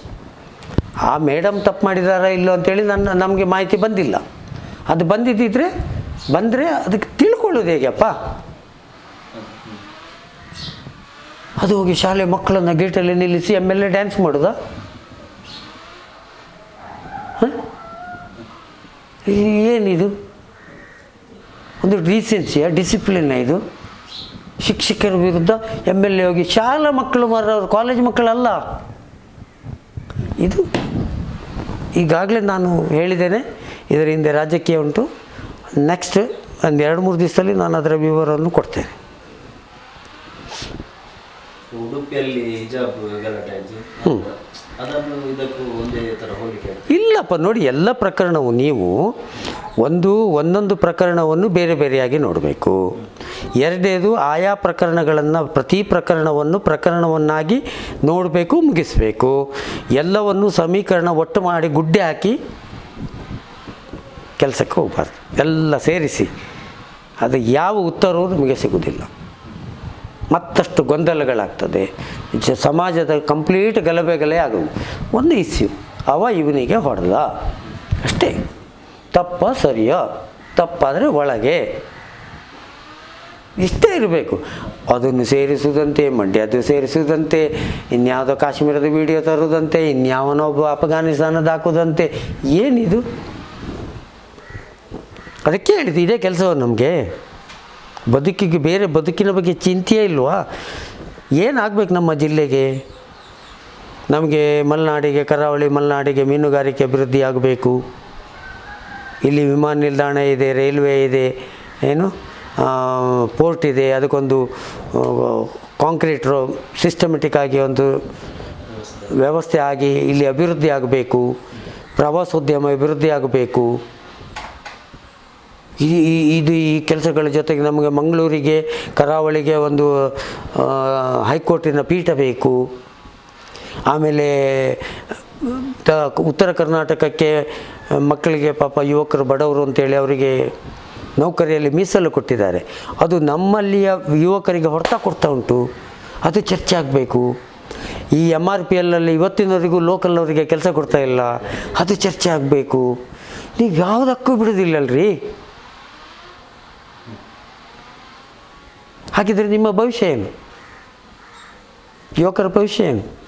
Speaker 3: ಆ ಮೇಡಮ್ ತಪ್ಪು ಮಾಡಿದಾರಾ ಇಲ್ಲೋ ಅಂತೇಳಿ ನನ್ನ, ನಮಗೆ ಮಾಹಿತಿ ಬಂದಿಲ್ಲ. ಅದು ಬಂದಿದ್ದಿದ್ರೆ, ಬಂದರೆ ಅದಕ್ಕೆ ತಿಳ್ಕೊಳ್ಳೋದು ಹೇಗೆಪ್ಪ? ಅದು ಹೋಗಿ ಶಾಲೆ ಮಕ್ಕಳನ್ನು ಗೇಟಲ್ಲಿ ನಿಲ್ಲಿಸಿ ಎಂ ಎಲ್ ಎ ಡ್ಯಾನ್ಸ್ ಮಾಡೋದ? ಏನಿದು? ಒಂದು ಡೀಸೆನ್ಸಿಯ ಡಿಸಿಪ್ಲಿನ್ ಇದು? ಶಿಕ್ಷಕರ ವಿರುದ್ಧ ಎಂ ಎಲ್ ಎ ಹೋಗಿ ಶಾಲಾ ಮಕ್ಕಳು ಮಾರವರು ಕಾಲೇಜ್ ಮಕ್ಕಳಲ್ಲ? ಇದು ಈಗಾಗಲೇ ನಾನು ಹೇಳಿದ್ದೇನೆ. ಇದರ ಹಿಂದೆ ರಾಜಕೀಯ ಉಂಟು. ನೆಕ್ಸ್ಟ್ ಒಂದು ಎರಡು ಮೂರು ದಿವಸದಲ್ಲಿ ನಾನು ಅದರ ವಿವರವನ್ನು ಕೊಡ್ತೇನೆ.
Speaker 4: ಉಡುಪಿಯಲ್ಲಿ
Speaker 3: ಇಲ್ಲಪ್ಪ ನೋಡಿ ಎಲ್ಲ ಪ್ರಕರಣವು ನೀವು ಒಂದು ಒಂದೊಂದು ಪ್ರಕರಣವನ್ನು ಬೇರೆ ಬೇರೆಯಾಗಿ ನೋಡಬೇಕು. ಎರಡನೇದು ಆಯಾ ಪ್ರಕರಣಗಳನ್ನು ಪ್ರತಿ ಪ್ರಕರಣವನ್ನು ಪ್ರಕರಣವನ್ನಾಗಿ ನೋಡಬೇಕು ಮುಗಿಸಬೇಕು. ಎಲ್ಲವನ್ನು ಸಮೀಕರಣ ಒಟ್ಟು ಮಾಡಿ ಗುಡ್ಡೆ ಹಾಕಿ ಕೆಲಸಕ್ಕೆ ಹೋಗಬಾರ್ದು. ಎಲ್ಲ ಸೇರಿಸಿ. ಅದು ಯಾವ ಉತ್ತರವೂ ನಮಗೆ ಸಿಗುವುದಿಲ್ಲ. ಮತ್ತಷ್ಟು ಗೊಂದಲಗಳಾಗ್ತದೆ. ಸಮಾಜದ ಕಂಪ್ಲೀಟ್ ಗಲಭೆಗಳೇ ಆಗುವುದು ಒಂದು ಇಸ್ಯು. ಅವ ಇವನಿಗೆ ಹೊಡೆದ. ಅಷ್ಟೇ. ತಪ್ಪ ಸರಿಯೋ? ತಪ್ಪಾದರೆ ಒಳಗೆ. ಇಷ್ಟೇ ಇರಬೇಕು. ಅದನ್ನು ಸೇರಿಸುವುದಂತೆ, ಮಂಡ್ಯದ್ದು ಸೇರಿಸುವುದಂತೆ, ಇನ್ಯಾವುದೋ ಕಾಶ್ಮೀರದ ವಿಡಿಯೋ ತರುವುದಂತೆ ಇನ್ಯಾವನೊಬ್ಬ ಅಫ್ಘಾನಿಸ್ತಾನದ ಹಾಕುವುದಂತೆ ಏನಿದು? ಅದಕ್ಕೆ ಹೇಳಿದ್ದು ಇದೇ ಕೆಲಸ ನಮಗೆ. ಬದುಕಿಗೆ ಬೇರೆ ಬದುಕಿನ ಬಗ್ಗೆ ಚಿಂತೆಯೇ ಇಲ್ವಾ? ಏನಾಗಬೇಕು ನಮ್ಮ ಜಿಲ್ಲೆಗೆ? ನಮಗೆ ಮಲೆನಾಡಿಗೆ, ಕರಾವಳಿ ಮಲೆನಾಡಿಗೆ ಮೀನುಗಾರಿಕೆ ಅಭಿವೃದ್ಧಿ ಆಗಬೇಕು. ಇಲ್ಲಿ ವಿಮಾನ ನಿಲ್ದಾಣ ಇದೆ, ರೈಲ್ವೆ ಇದೆ, ಏನು? ಪೋರ್ಟ್ ಇದೆ, ಅದಕ್ಕೊಂದು ಕಾಂಕ್ರೀಟ್ ರೋ ಸಿಸ್ಟಮೆಟಿಕ್ ಆಗಿ ಒಂದು ವ್ಯವಸ್ಥೆ ಆಗಿ ಇಲ್ಲಿ ಅಭಿವೃದ್ಧಿ ಆಗಬೇಕು. ಪ್ರವಾಸೋದ್ಯಮ ಅಭಿವೃದ್ಧಿ ಆಗಬೇಕು. ಈ- ಇದು ಈ ಕೆಲಸಗಳ ಜೊತೆಗೆ ನಮಗೆ ಮಂಗಳೂರಿಗೆ, ಕರಾವಳಿಗೆ ಒಂದು ಹೈಕೋರ್ಟಿನ ಪೀಠ ಬೇಕು. ಆಮೇಲೆ, ತ, ಉತ್ತರ ಕರ್ನಾಟಕಕ್ಕೆ ಮಕ್ಕಳಿಗೆ ಪಾಪ ಯುವಕರು ಬಡವರು ಅಂತೇಳಿ ಅವರಿಗೆ ನೌಕರಿಯಲ್ಲಿ ಮೀಸಲು ಕೊಟ್ಟಿದ್ದಾರೆ. ಅದು ನಮ್ಮಲ್ಲಿಯ ಯುವಕರಿಗೆ ಹೊರತ ಕೊಡ್ತಾ ಉಂಟು. ಅದು ಚರ್ಚೆ ಆಗಬೇಕು. ಈ ಎಂ ಆರ್ ಪಿ ಎಲ್ಲಲ್ಲಿ ಇವತ್ತಿನವರೆಗೂ ಲೋಕಲ್ನವರಿಗೆ ಕೆಲಸ ಕೊಡ್ತಾ ಇಲ್ಲ. ಅದು ಚರ್ಚೆ ಆಗಬೇಕು. ನೀವು ಯಾವುದಕ್ಕೂ ಬಿಡೋದಿಲ್ಲಲ್ರಿ ಹಾಗಿದ್ರೆ ನಿಮ್ಮ ಭವಿಷ್ಯ ಏನು? ಯುವಕರ ಭವಿಷ್ಯ ಏನು?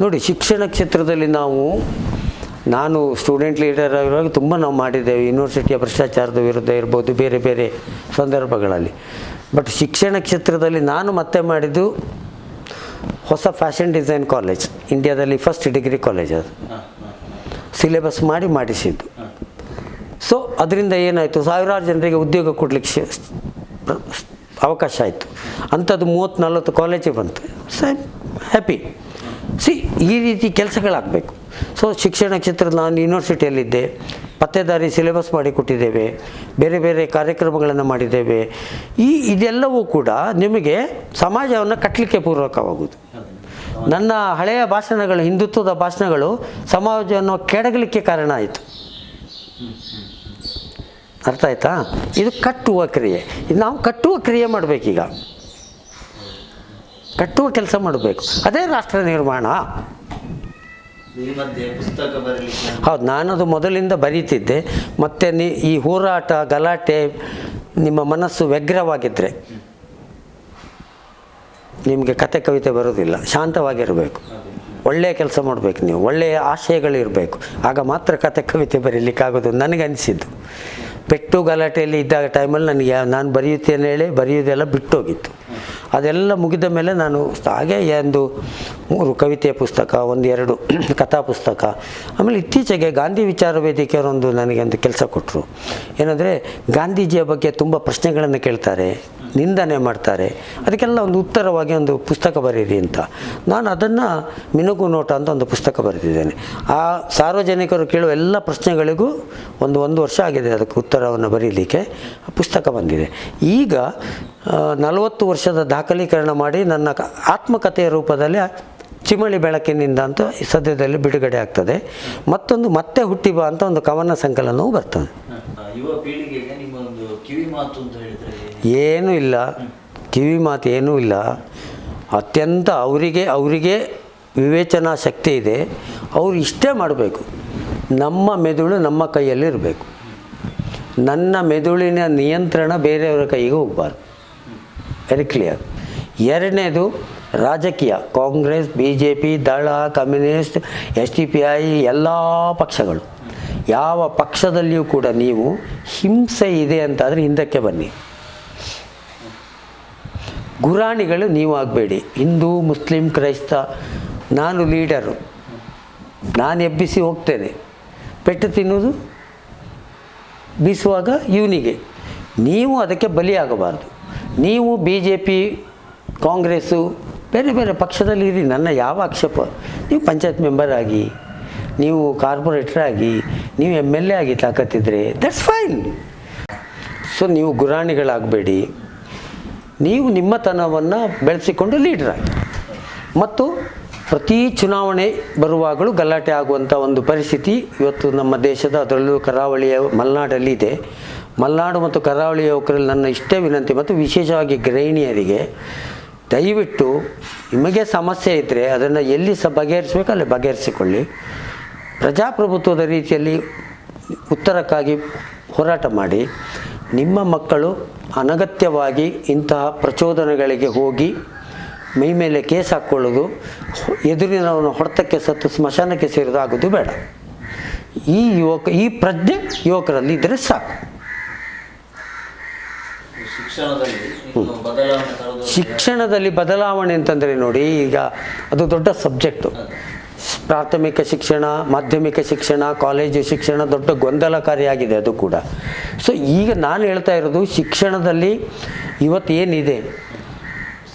Speaker 3: ನೋಡಿ ಶಿಕ್ಷಣ ಕ್ಷೇತ್ರದಲ್ಲಿ ನಾವು ನಾನು ಸ್ಟೂಡೆಂಟ್ ಲೀಡರ್ ಆಗಿರುವಾಗ ತುಂಬ ನಾವು ಮಾಡಿದ್ದೇವೆ. ಯೂನಿವರ್ಸಿಟಿಯ ಭ್ರಷ್ಟಾಚಾರದ ವಿರುದ್ಧ ಇರ್ಬೋದು ಬೇರೆ ಬೇರೆ ಸಂದರ್ಭಗಳಲ್ಲಿ. ಬಟ್ ಶಿಕ್ಷಣ ಕ್ಷೇತ್ರದಲ್ಲಿ ನಾನು ಮತ್ತೆ ಮಾಡಿದ್ದು ಹೊಸ ಫ್ಯಾಷನ್ ಡಿಸೈನ್ ಕಾಲೇಜ್ ಇಂಡಿಯಾದಲ್ಲಿ ಫಸ್ಟ್ ಡಿಗ್ರಿ ಕಾಲೇಜ್ ಅದು. ಸಿಲೆಬಸ್ ಮಾಡಿ ಮಾಡಿಸಿದ್ದು. ಸೊ ಅದರಿಂದ ಏನಾಯಿತು? ಸಾವಿರಾರು ಜನರಿಗೆ ಉದ್ಯೋಗ ಕೊಡಲಿಕ್ಕೆ ಅವಕಾಶ ಆಯಿತು. ಅಂಥದ್ದು ಮೂವತ್ತು ನಲ್ವತ್ತು ಕಾಲೇಜಿಗೆ ಬಂತು ಸರ್ ಹ್ಯಾಪಿ ಸಿ ಈ ರೀತಿ ಕೆಲಸಗಳಾಗಬೇಕು. ಸೊ ಶಿಕ್ಷಣ ಕ್ಷೇತ್ರದ ನಾನು ಯೂನಿವರ್ಸಿಟಿಯಲ್ಲಿದ್ದೆ ಪತ್ತೆದಾರಿ ಸಿಲೆಬಸ್ ಮಾಡಿ ಕೊಟ್ಟಿದ್ದೇವೆ. ಬೇರೆ ಬೇರೆ ಕಾರ್ಯಕ್ರಮಗಳನ್ನು ಮಾಡಿದ್ದೇವೆ. ಈ ಇದೆಲ್ಲವೂ ಕೂಡ ನಿಮಗೆ ಸಮಾಜವನ್ನು ಕಟ್ಟಲಿಕ್ಕೆ ಪೂರ್ವಕವಾಗುವುದು ನನ್ನ ಹಳೆಯ ಭಾಷಣಗಳು, ಹಿಂದುತ್ವದ ಭಾಷಣಗಳು ಸಮಾಜವನ್ನು ಕೆಡಗಲಿಕ್ಕೆ ಕಾರಣ ಆಯಿತು. ಅರ್ಥ ಆಯ್ತಾ? ಇದು ಕಟ್ಟುವ ಕ್ರಿಯೆ. ಇದು ನಾವು ಕಟ್ಟುವ ಕ್ರಿಯೆ ಮಾಡಬೇಕೀಗ. ಕಟ್ಟುವ ಕೆಲಸ ಮಾಡಬೇಕು. ಅದೇ ರಾಷ್ಟ್ರ ನಿರ್ಮಾಣ. ಹೌದು ನಾನದು ಮೊದಲಿಂದ ಬರೀತಿದ್ದೆ. ಮತ್ತು ನೀ ಈ ಹೋರಾಟ ಗಲಾಟೆ ನಿಮ್ಮ ಮನಸ್ಸು ವ್ಯಗ್ರವಾಗಿದ್ದರೆ ನಿಮಗೆ ಕತೆ ಕವಿತೆ ಬರೋದಿಲ್ಲ ಶಾಂತವಾಗಿರಬೇಕು. ಒಳ್ಳೆಯ ಕೆಲಸ ಮಾಡಬೇಕು ನೀವು. ಒಳ್ಳೆಯ ಆಶಯಗಳಿರಬೇಕು. ಆಗ ಮಾತ್ರ ಕತೆ ಕವಿತೆ ಬರೀಲಿಕ್ಕಾಗೋದು ನನಗೆ ಅನಿಸಿದ್ದು ಪೆಟ್ಟು ಗಲಾಟೆಯಲ್ಲಿ ಇದ್ದಾಗ ಟೈಮಲ್ಲಿ ನನಗೆ ನಾನು ಬರೆಯುತ್ತೇನೆ ಹೇಳಿ ಬರೆಯೋದೆಲ್ಲ ಬಿಟ್ಟೋಗಿತ್ತು. ಅದೆಲ್ಲ ಮುಗಿದ ಮೇಲೆ ನಾನು ಹಾಗೆ ಒಂದು ಮೂರು ಕವಿತೆಯ ಪುಸ್ತಕ, ಒಂದು ಎರಡು [clears throat] ಕಥಾ ಪುಸ್ತಕ. ಆಮೇಲೆ ಇತ್ತೀಚೆಗೆ ಗಾಂಧಿ ವಿಚಾರ ವೇದಿಕೆಯವರೊಂದು ನನಗೆ ಒಂದು ಕೆಲಸ ಕೊಟ್ಟರು ಏನಂದರೆ ಗಾಂಧೀಜಿಯ ಬಗ್ಗೆ ತುಂಬ ಪ್ರಶ್ನೆಗಳನ್ನು ಕೇಳ್ತಾರೆ. ನಿಂದನೆ ಮಾಡ್ತಾರೆ. ಅದಕ್ಕೆಲ್ಲ ಒಂದು ಉತ್ತರವಾಗಿ ಒಂದು ಪುಸ್ತಕ ಬರೀರಿ ಅಂತ. ನಾನು ಅದನ್ನು ಮಿನುಗು ನೋಟ ಅಂತ ಒಂದು ಪುಸ್ತಕ ಬರೆದಿದ್ದೇನೆ. ಆ ಸಾರ್ವಜನಿಕರು ಕೇಳುವ ಎಲ್ಲ ಪ್ರಶ್ನೆಗಳಿಗೂ ಒಂದು ಒಂದು ವರ್ಷ ಆಗಿದೆ ಅದಕ್ಕೆ ಉತ್ತರವನ್ನು ಬರೀಲಿಕ್ಕೆ. ಪುಸ್ತಕ ಬಂದಿದೆ. ಈಗ ನಲವತ್ತು ವರ್ಷದ ದಾಖಲೀಕರಣ ಮಾಡಿ ನನ್ನ ಆತ್ಮಕಥೆಯ ರೂಪದಲ್ಲಿ ಚಿಮಳಿ ಬೆಳಕಿನಿಂದ ಅಂತ ಸದ್ಯದಲ್ಲಿ ಬಿಡುಗಡೆ ಆಗ್ತದೆ. ಮತ್ತೊಂದು ಮತ್ತೆ ಹುಟ್ಟಿ ಬಾ ಅಂತ ಒಂದು ಕವನ ಸಂಕಲನವೂ ಬರ್ತದೆ.
Speaker 4: ಯುವ ಪೀಳಿಗೆಗೆ ನಿಮ್ಮ ಒಂದು ಕಿವಿ ಮಾತು ಅಂತ
Speaker 3: ಏನೂ ಇಲ್ಲ. ಕಿವಿ ಮಾತು ಏನೂ ಇಲ್ಲ. ಅತ್ಯಂತ ಅವರಿಗೆ ಅವರಿಗೆ ವಿವೇಚನಾ ಶಕ್ತಿ ಇದೆ. ಅವರು ಇಷ್ಟೇ ಮಾಡಬೇಕು. ನಮ್ಮ ಮೆದುಳು ನಮ್ಮ ಕೈಯಲ್ಲಿ ಇರಬೇಕು. ನನ್ನ ಮೆದುಳಿನ ನಿಯಂತ್ರಣ ಬೇರೆಯವರ ಕೈಗೆ ಹೋಗಬಾರ್ದು. ವೆರಿ ಕ್ಲಿಯರ್ ಎರಡನೇದು ರಾಜಕೀಯ. Congress B J P Dal, communist, S T P I, ಎಲ್ಲ ಪಕ್ಷಗಳು. ಯಾವ ಪಕ್ಷದಲ್ಲಿಯೂ ಕೂಡ ನೀವು ಹಿಂಸೆ ಇದೆ ಅಂತಾದರೆ ಹಿಂದಕ್ಕೆ ಬನ್ನಿ. ಗುರಾಣಿಗಳು ನೀವು ಆಗಬೇಡಿ. ಹಿಂದೂ, ಮುಸ್ಲಿಂ, ಕ್ರೈಸ್ತ, ನಾನು ಲೀಡರು ನಾನು ಎಬ್ಬಿಸಿ ಹೋಗ್ತೇನೆ. ಪೆಟ್ಟು ತಿನ್ನೋದು? ಬೀಸುವಾಗ ಇವನಿಗೆ. ನೀವು ಅದಕ್ಕೆ ಬಲಿಯಾಗಬಾರ್ದು. ನೀವು ಬಿ ಜೆ ಪಿ ಕಾಂಗ್ರೆಸ್ಸು, ಬೇರೆ ಬೇರೆ ಪಕ್ಷದಲ್ಲಿ ಇರಿ. ನನ್ನ ಯಾವ ಆಕ್ಷೇಪ? ನೀವು ಪಂಚಾಯತ್ ಮೆಂಬರ್ ಆಗಿ, ನೀವು ಕಾರ್ಪೊರೇಟರ್ ಆಗಿ, ನೀವು ಎಂ ಎಲ್ ಎ ಆಗಿ ತಾಕತ್ತಿದ್ರೆ ದಟ್ಸ್ ಫೈನ್ ಸೊ ನೀವು ಗುರಾಣಿಗಳಾಗಬೇಡಿ. ನೀವು ನಿಮ್ಮತನವನ್ನು ಬೆಳೆಸಿಕೊಂಡು ಲೀಡರ್ ಆಗಿ. ಮತ್ತು ಪ್ರತಿ ಚುನಾವಣೆ ಬರುವಾಗಲೂ ಗಲಾಟೆ ಆಗುವಂಥ ಒಂದು ಪರಿಸ್ಥಿತಿ ಇವತ್ತು ನಮ್ಮ ದೇಶದ ಅದರಲ್ಲೂ ಕರಾವಳಿಯ ಮಲೆನಾಡಲ್ಲಿ ಇದೆ. ಮಲೆನಾಡು ಮತ್ತು ಕರಾವಳಿ ಯುವಕರಲ್ಲಿ ನನ್ನ ಇಷ್ಟೇ ವಿನಂತಿ ಮತ್ತು ವಿಶೇಷವಾಗಿ ಗೃಹಿಣಿಯರಿಗೆ, ದಯವಿಟ್ಟು ನಿಮಗೆ ಸಮಸ್ಯೆ ಇದ್ದರೆ ಅದನ್ನು ಎಲ್ಲಿ ಸಹ ಬಗೆಹರಿಸಬೇಕು ಅಲ್ಲಿ ಬಗೆಹರಿಸಿಕೊಳ್ಳಿ. ಪ್ರಜಾಪ್ರಭುತ್ವದ ರೀತಿಯಲ್ಲಿ ಉತ್ತರಕ್ಕಾಗಿ ಹೋರಾಟ ಮಾಡಿ. ನಿಮ್ಮ ಮಕ್ಕಳು ಅನಗತ್ಯವಾಗಿ ಇಂತಹ ಪ್ರಚೋದನೆಗಳಿಗೆ ಹೋಗಿ ಮೈ ಮೇಲೆ ಕೇಸ್ ಹಾಕ್ಕೊಳ್ಳೋದು ಎದುರಿನವನ ಹೊಡೆತಕ್ಕೆ ಸತ್ತು ಸ್ಮಶಾನಕ್ಕೆ ಸೇರೋದು ಆಗೋದು ಬೇಡ. ಈ ಯುವಕ ಈ ಪ್ರಜ್ಞೆ ಯುವಕರಲ್ಲಿ ಇದ್ದರೆ ಸಾಕು.
Speaker 4: ಶಿಕ್ಷಣದಲ್ಲಿ ಬದಲಾವಣೆ
Speaker 3: ಅಂತಂದರೆ ನೋಡಿ ಈಗ ಅದು ದೊಡ್ಡ ಸಬ್ಜೆಕ್ಟು. ಪ್ರಾಥಮಿಕ ಶಿಕ್ಷಣ, ಮಾಧ್ಯಮಿಕ ಶಿಕ್ಷಣ, ಕಾಲೇಜು ಶಿಕ್ಷಣ ದೊಡ್ಡ ಗೊಂದಲಕಾರಿಯಾಗಿದೆ ಅದು ಕೂಡ. ಸೊ ಈಗ ನಾನು ಹೇಳ್ತಾ ಇರೋದು ಶಿಕ್ಷಣದಲ್ಲಿ ಇವತ್ತು ಏನಿದೆ?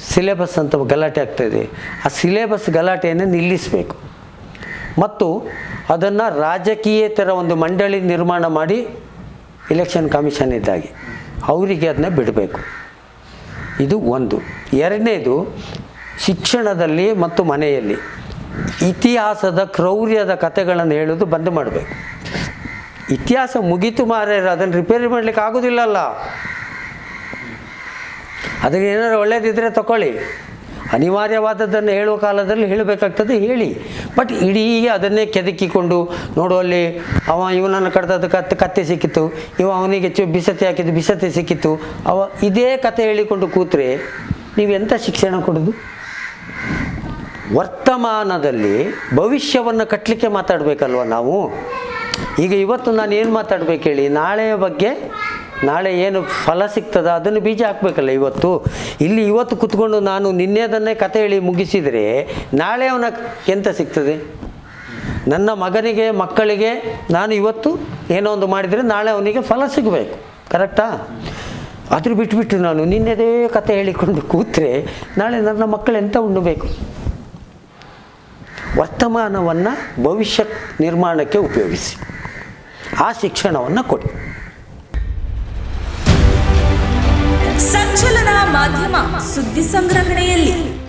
Speaker 3: ಸಿಲೆಬಸ್ ಅಂತ ಗಲಾಟೆ ಆಗ್ತಾಯಿದೆ ಆ ಸಿಲೆಬಸ್ ಗಲಾಟೆಯನ್ನು ನಿಲ್ಲಿಸಬೇಕು. ಮತ್ತು ಅದನ್ನು ರಾಜಕೀಯೇತರ ಒಂದು ಮಂಡಳಿ ನಿರ್ಮಾಣ ಮಾಡಿ ಎಲೆಕ್ಷನ್ ಕಮಿಷನ್ ಇದ್ದಾಗಿ. ಅವರಿಗೆ ಅದನ್ನ ಬಿಡಬೇಕು. ಇದು ಒಂದು. ಎರಡನೇದು ಶಿಕ್ಷಣದಲ್ಲಿ ಮತ್ತು ಮನೆಯಲ್ಲಿ. ಇತಿಹಾಸದ ಕ್ರೌರ್ಯದ ಕಥೆಗಳನ್ನು ಹೇಳೋದು ಬಂದ್ ಮಾಡಬೇಕು. ಇತಿಹಾಸ ಮುಗೀತು ಮಾರ್ಯಾರ ಅದನ್ನು ರಿಪೇರಿ ಮಾಡಲಿಕ್ಕೆ ಆಗೋದಿಲ್ಲಲ್ಲ. ಅದಕ್ಕೆ ಏನಾದ್ರು ಒಳ್ಳೇದಿದ್ದರೆ ತಗೊಳ್ಳಿ ಅನಿವಾರ್ಯವಾದದ್ದನ್ನು ಹೇಳುವ ಕಾಲದಲ್ಲಿ ಹೇಳಬೇಕಾಗ್ತದೆ, ಹೇಳಿ. ಬಟ್ ಇಡೀ ಅದನ್ನೇ ಕೆದಕಿಕೊಂಡು ನೋಡು ಅಲ್ಲಿ, ಅವ ಇವನನ್ನು ಕಡ್ದದ್ದು ಕತ್ತೆ ಕತ್ತೆ ಸಿಕ್ಕಿತ್ತು, ಇವ ಅವನಿಗೆ ಹೆಚ್ಚು ಬಿಸತಿ ಹಾಕಿದ್ದು ಬಿಸತೆ ಸಿಕ್ಕಿತ್ತು. ಅವ ಇದೇ ಕತೆ ಹೇಳಿಕೊಂಡು ಕೂತ್ರೆ ನೀವು ಎಂಥ ಶಿಕ್ಷಣ ಕೊಡೋದು? ವರ್ತಮಾನದಲ್ಲಿ ಭವಿಷ್ಯವನ್ನು ಕಟ್ಟಲಿಕ್ಕೆ ಮಾತಾಡಬೇಕಲ್ವ ನಾವು? ಈಗ ಇವತ್ತು ನಾನು ಏನು ಮಾತಾಡ್ಬೇಕು ಹೇಳಿ? ನಾಳೆಯ ಬಗ್ಗೆ ನಾಳೆ ಏನು ಫಲ ಸಿಗ್ತದ? ಅದನ್ನು ಬೀಜ ಹಾಕಬೇಕಲ್ಲ ಇವತ್ತು. ಇಲ್ಲಿ ಇವತ್ತು ಕುತ್ಕೊಂಡು ನಾನು ನಿನ್ನೆದನ್ನೇ ಕತೆ ಹೇಳಿ ಮುಗಿಸಿದರೆ ನಾಳೆ ಅವನ ಎಂತ ಸಿಗ್ತದೆ? ನನ್ನ ಮಗನಿಗೆ, ಮಕ್ಕಳಿಗೆ ನಾನು ಇವತ್ತು ಏನೋ ಒಂದು ಮಾಡಿದರೆ ನಾಳೆ ಅವನಿಗೆ ಫಲ ಸಿಗಬೇಕು. ಕರೆಕ್ಟಾ ಅದ್ರ ಬಿಟ್ಬಿಟ್ಟು ನಾನು. ನಿನ್ನೆದೇ ಕತೆ ಹೇಳಿಕೊಂಡು ಕೂತ್ರೆ ನಾಳೆ ನನ್ನ ಮಕ್ಕಳು ಎಂತ ಉಣ್ಣಬೇಕು? ವರ್ತಮಾನವನ್ನು ಭವಿಷ್ಯ ನಿರ್ಮಾಣಕ್ಕೆ ಉಪಯೋಗಿಸಿ. ಆ ಶಿಕ್ಷಣವನ್ನು ಕೊಡಿ.
Speaker 1: ಸಂಚಲನ ಮಾಧ್ಯಮ ಸುದ್ದಿ ಸಂಗ್ರಹಣೆಯಲ್ಲಿ.